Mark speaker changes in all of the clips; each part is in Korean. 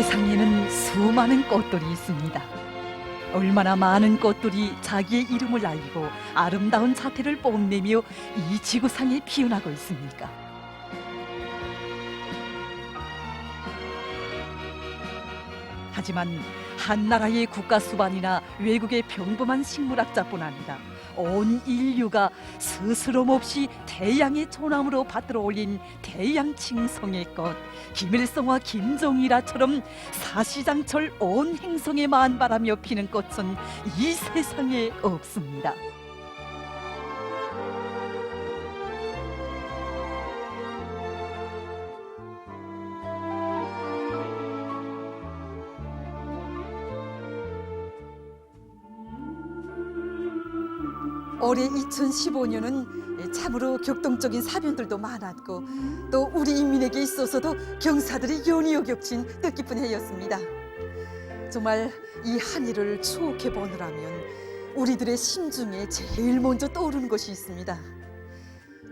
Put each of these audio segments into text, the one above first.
Speaker 1: 세상에는 수많은 꽃들이 있습니다. 얼마나 많은 꽃들이 자기의 이름을 알리고 아름다운 자태를 뽐내며 이 지구상에 피어나고 있습니까? 하지만 한 나라의 국가 수반이나 외국의 평범한 식물학자뿐 아니라 온 인류가 스스럼 없이 태양의 조남으로 받들어 올린 태양 칭성의 꽃 김일성과 김정일아처럼 사시장철 온 행성에 만발하며 피는 꽃은 이 세상에 없습니다. 올해 2015년은 참으로 격동적인 사변들도 많았고 또 우리 인민에게 있어서도 경사들이 연이어 겹친 뜻깊은 해였습니다. 정말 이 한 일을 추억해 보느라면 우리들의 심중에 제일 먼저 떠오르는 것이 있습니다.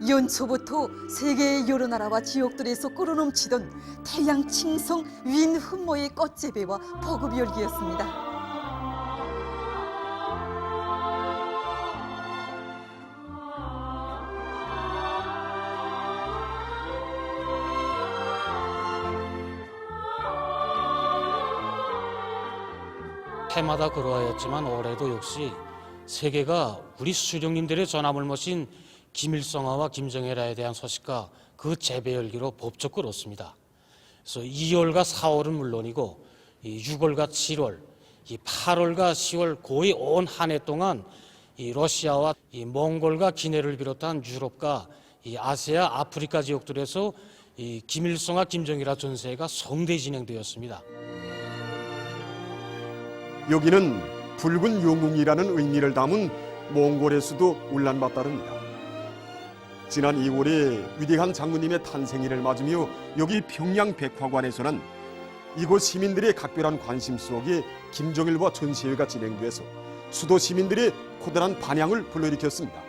Speaker 1: 연초부터 세계의 여러 나라와 지역들에서 끓어넘치던 태양 칭성 윈 흠모의 꽃재배와 보급 열기였습니다.
Speaker 2: 해마다 그러하였지만 올해도 역시 세계가 우리 수령님들의 전함을 모신 김일성화와 김정일화에 대한 소식과 그 재배 열기로 법적 끌었습니다. 그래서 2월과 4월은 물론이고 이 6월과 7월, 이 8월과 10월 거의 온 한 해 동안 이 러시아와 이 몽골과 기내를 비롯한 유럽과 이 아시아, 아프리카 지역들에서 이 김일성화, 김정일화 전세가 성대히 진행되었습니다.
Speaker 3: 여기는 붉은 영웅이라는 의미를 담은 몽골의 수도 울란바타르입니다. 지난 2월에 위대한 장군님의 탄생일을 맞으며 여기 평양 백화관에서는 이곳 시민들의 각별한 관심 속에 김정일과 전시회가 진행돼서 수도 시민들의 코다란 반향을 불러일으켰습니다.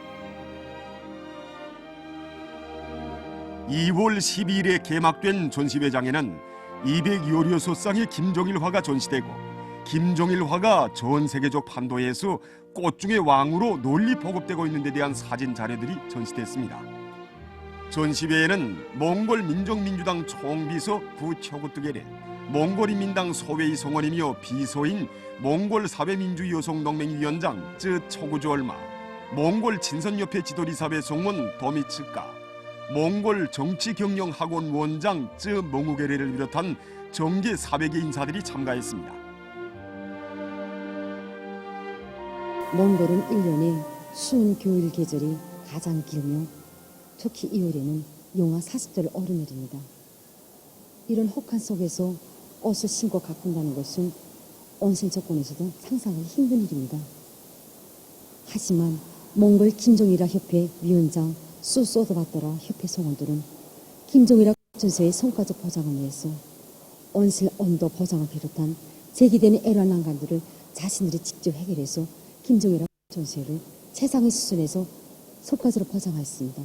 Speaker 3: 2월 12일에 개막된 전시회장에는 200여여 소쌍의 김정일화가 전시되고 김정일화가 전 세계적 판도에서 꽃 중의 왕으로 널리 보급되고 있는 데 대한 사진 자료들이 전시됐습니다. 전시회에는 몽골 민족민주당 총비서 부초구뜨게레, 몽골인민당 소웨이 성원이며 비서인 몽골 사회민주여성동맹 위원장 쯔 초구조얼마, 몽골 진선협회 지도리사회 성원 도미츠까, 몽골 정치경영학원 원장 쯔 몽우게레를 비롯한 정계 400의 인사들이 참가했습니다.
Speaker 4: 몽골은 1년에 추운 겨울 계절이 가장 길며 특히 2월에는 영하 40도를 오르내립니다. 이런 혹한 속에서 옷을 신고 가꾼다는 것은 온실 조건에서도 상상하기 힘든 일입니다. 하지만 몽골 김종일화 협회 위원장 수소드바따라 협회 성원들은 김종일화 전세의 성과적 보장을 위해서 온실 온도 보장을 비롯한 제기되는 애란 난관들을 자신들이 직접 해결해서 김정일화 전세를 최상의 수준에서 속가지로 포장하였습니다.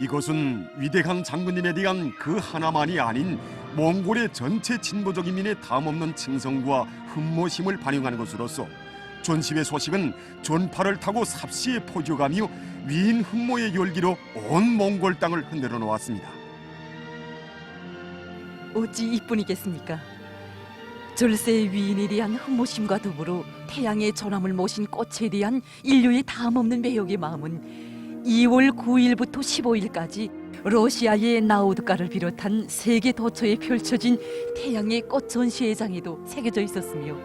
Speaker 3: 이것은 위대한 장군님에 대한 그 하나만이 아닌 몽골의 전체 진보적 인민의 다음없는 칭송과 흠모심을 반영하는 것으로서 전시회 소식은 전파를 타고 삽시에 퍼져가며 위인 흠모의 열기로 온 몽골 땅을 흔들어 놓았습니다.
Speaker 1: 어찌 이뿐이겠습니까? 절세의 위인에 대한 흠모심과 더불어 태양의 전함을 모신 꽃에 대한 인류의 다음없는 매혹의 마음은 2월 9일부터 15일까지 러시아의 나우드가를 비롯한 세계 도처에 펼쳐진 태양의 꽃 전시회장에도 새겨져 있었으며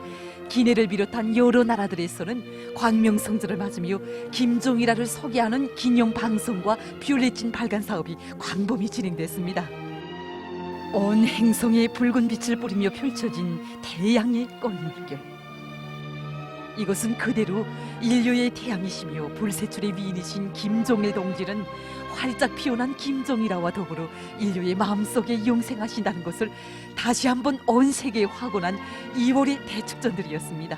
Speaker 1: 기내를 비롯한 여러 나라들에서는 광명성전을 맞으며 김종일화를 소개하는 기념 방송과 뷰레진 발간 사업이 광범위 진행됐습니다. 온 행성에 붉은 빛을 뿌리며 펼쳐진 태양의 꽃물결. 이것은 그대로 인류의 태양이시며 불세출의 위인이신 김종일 동지는 활짝 피어난 김종일화와 더불어 인류의 마음속에 영생하신다는 것을 다시 한번 온 세계에 확언한 2월의 대축전들이었습니다.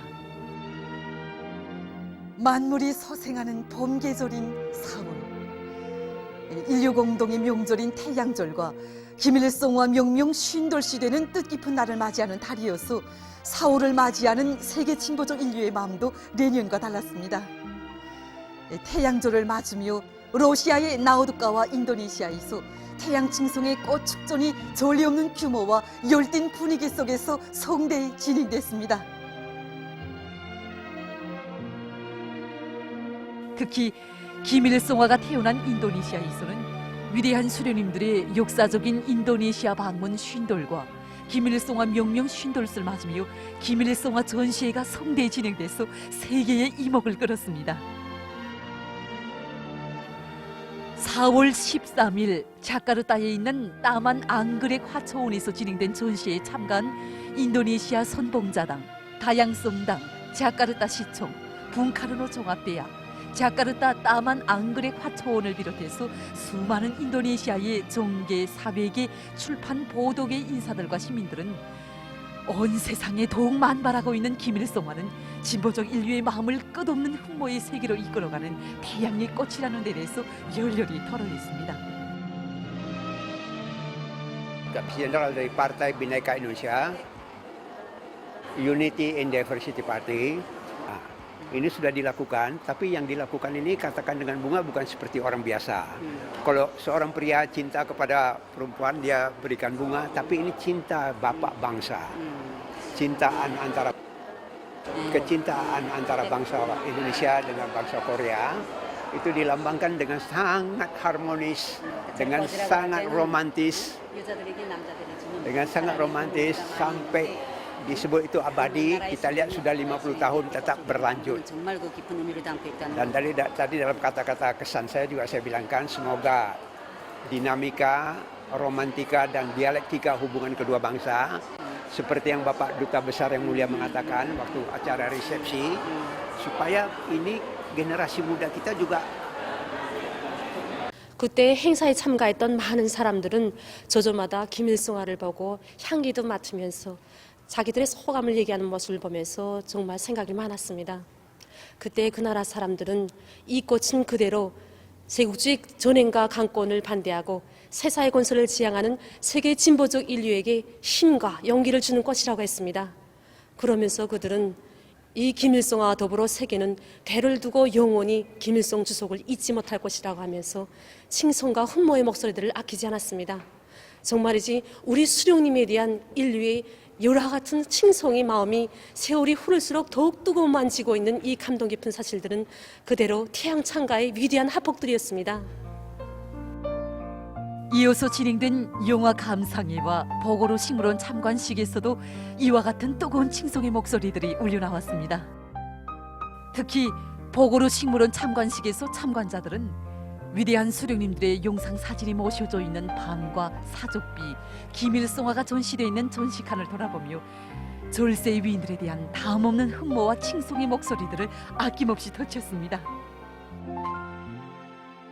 Speaker 1: 만물이 소생하는 봄 계절인 4월. 인류 공동의 명절인 태양절과 김일성과 명명 쉰돌시되는 뜻깊은 날을 맞이하는 달이어서 4월을 맞이하는 세계 진보적 인류의 마음도 내년과 달랐습니다. 예, 태양조를 맞으며 러시아의 나우드가와 인도네시아에서 태양 칭송의 꽃 축전이 전례 없는 규모와 열띤 분위기 속에서 성대히 진행됐습니다. 특히 김일성화가 태어난 인도네시아에서는 위대한 수련님들의 역사적인 인도네시아 방문 쉰돌과 김일성화 명명 쉰돌스를 맞으며 김일성화 전시회가 성대히 진행돼서 세계의 이목을 끌었습니다. 4월 13일 자카르타에 있는 따만 앙그렉 화초원에서 진행된 전시회에 참가한 인도네시아 선봉자당, 다양성당, 자카르타 시청, 붕카르노 종합대학, 자카르타 따만 앙그렉 화초원을 비롯해서 수많은 인도네시아의 정계, 사회계, 출판, 보도계 인사들과 시민들은 온 세상에 더욱 만발하고 있는 김일성화는 진보적 인류의 마음을 끝없는 흠모의 세계로 이끌어가는 태양의 꽃이라는 데 대해서 열렬히
Speaker 5: Party. ini sudah dilakukan, tapi yang dilakukan ini katakan dengan bunga bukan seperti orang biasa. Hmm. Kalau seorang pria cinta kepada perempuan, dia berikan bunga, tapi ini cinta bapak bangsa, hmm. cintaan antara kecintaan antara bangsa Indonesia dengan bangsa Korea itu dilambangkan dengan sangat harmonis, dengan sangat romantis, dengan sangat romantis sampai disebut itu abadi kita lihat sudah 50 tahun tetap berlanjut
Speaker 6: 정말 그 깊은 의미를 담고 있다는
Speaker 5: dan tadi tadi dalam kata-kata kesan saya juga saya bilangkan semoga dinamika romantika dan dialektika hubungan kedua bangsa seperti yang Bapak Duta Besar yang mulia mengatakan waktu acara resepsi supaya ini generasi muda kita juga
Speaker 7: 그때 행사에 참가했던 많은 사람들은 저조마다 김일성화를 보고 향기도 맡으면서 자기들의 소감을 얘기하는 모습을 보면서 정말 생각이 많았습니다. 그때 그 나라 사람들은 이 꽃은 그대로 제국주의 전횡과 강권을 반대하고 세사의 건설을 지향하는 세계 진보적 인류에게 힘과 용기를 주는 꽃이라고 했습니다. 그러면서 그들은 이 김일성과 더불어 세계는 대를 두고 영원히 김일성 주석을 잊지 못할 것이라고 하면서 칭송과 흠모의 목소리들을 아끼지 않았습니다. 정말이지 우리 수령님에 대한 인류의 열화 같은 칭송의 마음이 세월이 흐를수록 더욱 뜨거움만 지고 있는 이 감동 깊은 사실들은 그대로 태양 창가의 위대한 합복들이었습니다.
Speaker 1: 이어서 진행된 영화 감상회와 보고로 식물원 참관식에서도 이와 같은 뜨거운 칭송의 목소리들이 울려 나왔습니다. 특히 보고로 식물원 참관식에서 참관자들은 위대한 수령님들의 영상 사진이 모셔져 있는 방과 사족비, 김일성화가 전시되어 있는 전시칸을 돌아보며 절세의 위인들에 대한 다음없는 흠모와 칭송의 목소리들을 아낌없이 터쳤습니다.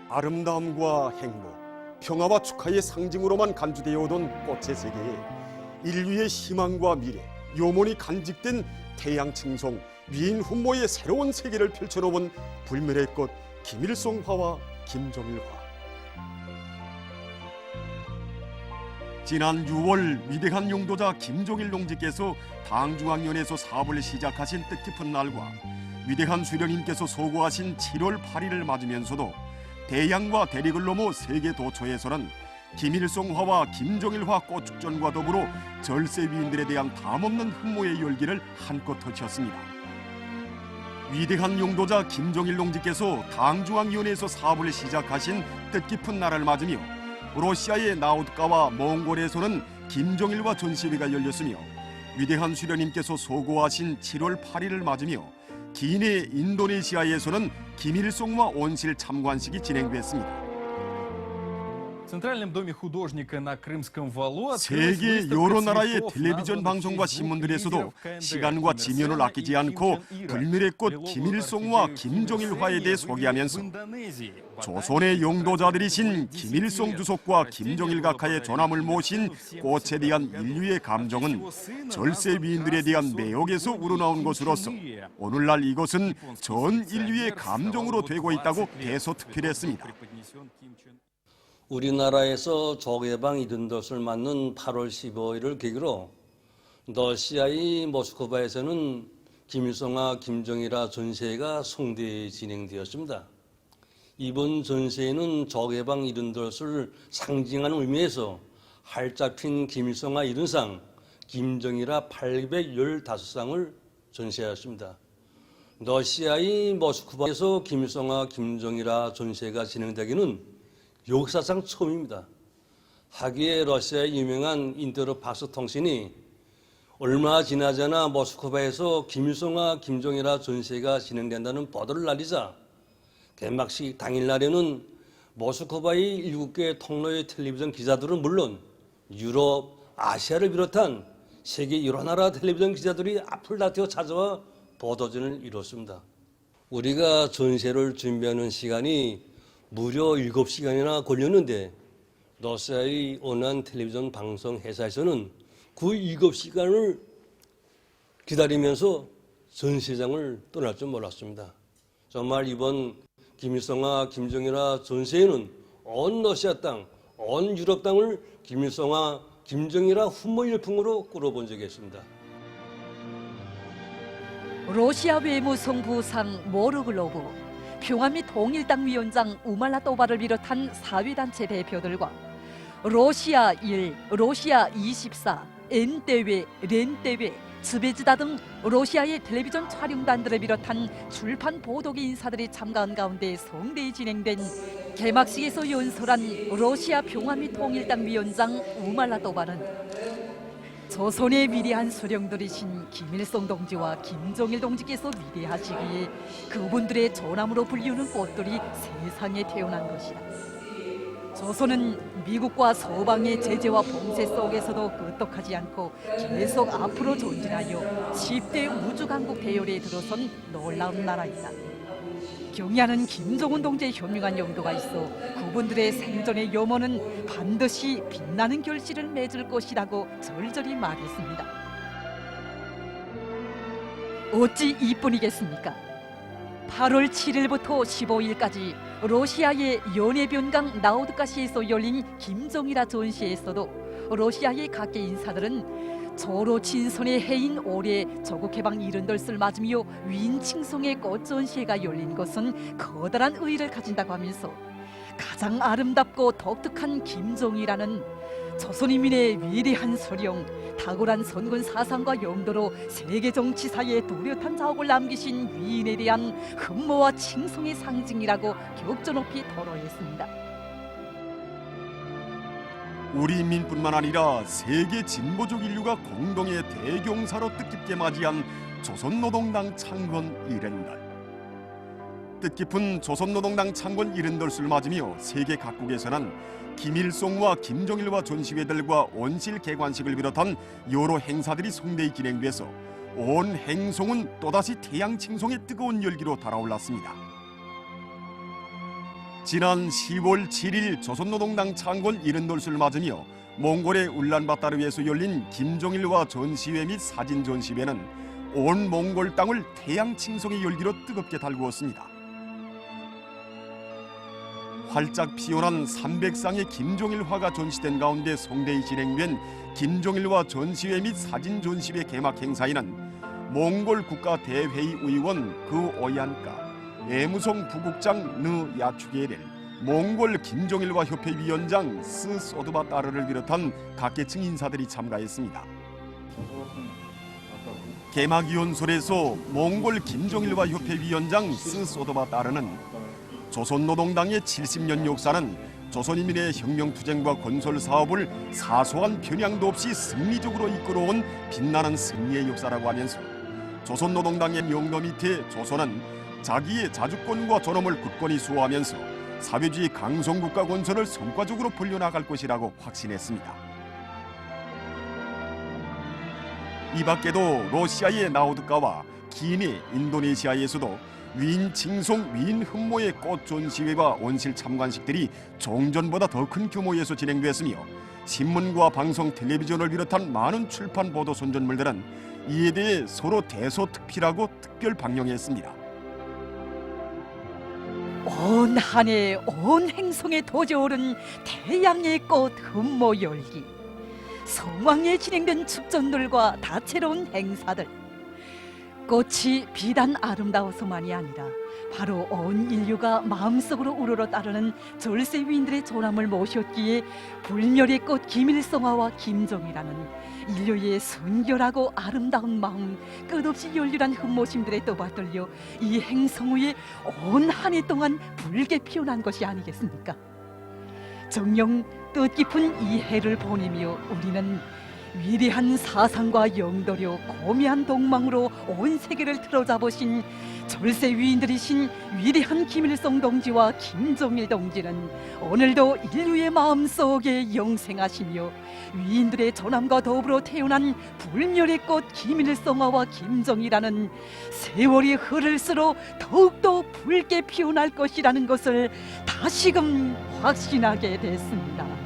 Speaker 3: 아름다움과 행복, 평화와 축하의 상징으로만 간주되어 오던 꽃의 세계에 인류의 희망과 미래, 요몬이 간직된 태양 칭송, 위인 훈모의 새로운 세계를 펼쳐놓은 불멸의 꽃 김일성화와 김정일화. 지난 6월 위대한 용도자 김종일 농지께서 당중앙위원회에서 사업을 시작하신 뜻깊은 날과 위대한 수령님께서 소고하신 7월 8일을 맞으면서도 대양과 대륙을 넘어 세계 도처에서는 김일성화와 김정일화 꽃축전과 더불어 절세 위인들에 대한 담없는 흠모의 열기를 한껏 터치었습니다. 위대한 용도자 김정일 농지께서 당중앙위원회에서 사업을 시작하신 뜻깊은 날을 맞으며 러시아의 나우드가와 몽골에서는 김정일과 전시회가 열렸으며 위대한 수련님께서 소고하신 7월 8일을 맞으며 기내 인도네시아에서는 김일성과 온실 참관식이 진행됐습니다.
Speaker 8: В Центральном доме художника на Крымском валу
Speaker 3: 세계 여러 나라의 텔레비전 방송과 신문들에서도 시간과 지면을 아끼지 않고 불멸의 꽃 김일성과 김정일화에 대해 소개하면서 조선의 용도자들이신 김일성 주석과 김정일 각하의 존함을 모신 꽃에 대한 인류의 감정은 절세 위인들에 대한 매혹에서 우러나온 것으로서 오늘날 이것은 전 인류의 감정으로 되고 있다고 대서특필했습니다.
Speaker 9: 우리나라에서 조개방 이른덧을 맞는 8월 15일을 계기로 러시아의 모스크바에서는 김일성과 김정일아 전시회가 성대히 진행되었습니다. 이번 전시회는 조개방 이른덧을 상징하는 의미에서 활짝 핀 김일성과 이른상, 김정일아 815상을 전시하였습니다. 러시아의 모스크바에서 김일성과 김정일아 전시회가 진행되기는 역사상 처음입니다. 하기에 러시아의 유명한 인터르팍스 통신이 얼마 않아 모스크바에서 김일성과 김정일아 전시회가 진행된다는 보도를 날리자 개막식 당일날에는 모스크바의 일곱 개 통로의 텔레비전 기자들은 물론 유럽, 아시아를 비롯한 세계 여러 나라 텔레비전 기자들이 앞을 다투어 찾아와 보도전을 이뤘습니다. 우리가 전시를 준비하는 시간이 무려 7시간이나 걸렸는데 러시아의 온라인 텔레비전 방송 회사에서는 그 7시간을 기다리면서 전시장을 떠날 줄 몰랐습니다. 정말 이번 김일성과 김정일아 전시회는 온 러시아 땅, 온 유럽 땅을 김일성과 김정일아 훈모 일풍으로 꾸려본 적이 있습니다.
Speaker 1: 러시아 외무성 부상 모르글로브, 평화 및 통일당 위원장 우말라 또바를 비롯한 사회단체 대표들과 러시아 1, 러시아 24, N대회, 렌대회, 즈베즈다 등 러시아의 텔레비전 촬영단들을 비롯한 출판 보도계 인사들이 참가한 가운데 성대히 진행된 개막식에서 연설한 러시아 평화 및 통일당 위원장 우말라 또바는 조선의 위대한 수령들이신 김일성 동지와 김정일 동지께서 위대하시기에 그분들의 전함으로 불리우는 꽃들이 세상에 태어난 것이다. 조선은 미국과 서방의 제재와 봉쇄 속에서도 끄떡하지 않고 계속 앞으로 전진하여 10대 우주강국 대열에 들어선 놀라운 나라이다. 경야는 김정은 동지의 현명한 용도가 있어 그분들의 생전의 염원은 반드시 빛나는 결실을 맺을 것이라고 절절히 말했습니다. 어찌 이뿐이겠습니까? 8월 7일부터 15일까지 러시아의 연해변강 나우드가시에서 열린 김정일아 전시에서도 러시아의 각계 인사들은 저로 친선의 해인 올해 조국 해방 이른돌을 맞으며 위인 칭송의 꽃 전시회가 열린 것은 커다란 의의를 가진다고 하면서 가장 아름답고 독특한 김정일아는 조선인민의 위대한 소령, 탁월한 선군 사상과 용도로 세계 정치사에 뚜렷한 자옥을 남기신 위인에 대한 흠모와 칭송의 상징이라고 격조 높이 토로했습니다.
Speaker 3: 우리 인민뿐만 아니라 세계 진보적 인류가 공동의 대경사로 뜻깊게 맞이한 조선노동당 창건 이른날. 뜻깊은 조선노동당 창건 이른돌을 맞으며 세계 각국에서는 김일성과 김정일과 전시회들과 온실 개관식을 비롯한 여러 행사들이 성대히 진행돼서 온 행성은 또다시 태양 칭송의 뜨거운 열기로 달아올랐습니다. 지난 10월 7일 조선노동당 창건 이른돌을 맞으며 몽골의 울란바타르에서 열린 김정일과 전시회 및 사진 전시회는 온 몽골 땅을 태양 칭송의 열기로 뜨겁게 달구었습니다. 활짝 피어난 300쌍의 김종일 화가 전시된 가운데 성대히 진행된 김종일화 전시회 및 사진 전시회 개막 행사에는 몽골 국가 대회의 의원 그 오얀가, 애무성 부국장 느 야추게렐, 몽골 김종일화 협회 위원장 스 소드바 따르를 비롯한 각계층 인사들이 참가했습니다. 개막위원설에서 몽골 김종일화 협회 위원장 스 소드바 따르는 조선노동당의 70년 역사는 조선인민의 혁명투쟁과 건설 사업을 사소한 편향도 없이 승리적으로 이끌어온 빛나는 승리의 역사라고 하면서 조선노동당의 명도 밑에 조선은 자기의 자주권과 존엄을 굳건히 수호하면서 사회주의 강성국가 건설을 성과적으로 벌려나갈 것이라고 확신했습니다. 이 밖에도 러시아의 나우드가와 기니 인도네시아에서도 위인 칭송 위인 흠모의 꽃 전시회와 온실 참관식들이 종전보다 더 큰 규모에서 진행됐으며 신문과 방송, 텔레비전을 비롯한 많은 출판 보도 선전물들은 이에 대해 서로 대소특필하고 특별 방영했습니다.
Speaker 1: 온 한해 온 행성에 도져오른 태양의 꽃 흠모 열기 성황리에 진행된 축전들과 다채로운 행사들. 꽃이 비단 아름다워서만이 아니라 바로 온 인류가 마음속으로 우러러 따르는 절세 위인들의 조남을 모셨기에 불멸의 꽃 김일성화와 김정이라는 인류의 순결하고 아름다운 마음 끝없이 열렬한 흠모심들에 떠받들려 이 행성 위에 온한 해 동안 붉게 피어난 것이 아니겠습니까? 정녕 뜻깊은 이 해를 보내며 우리는 위대한 사상과 영도력, 고미한 동망으로 온 세계를 틀어잡으신 절세 위인들이신 위대한 김일성 동지와 김정일 동지는 오늘도 인류의 마음속에 영생하시며 위인들의 전함과 더불어 태어난 불멸의 꽃 김일성화와 김정이라는 세월이 흐를수록 더욱더 붉게 피어날 것이라는 것을 다시금 확신하게 됐습니다.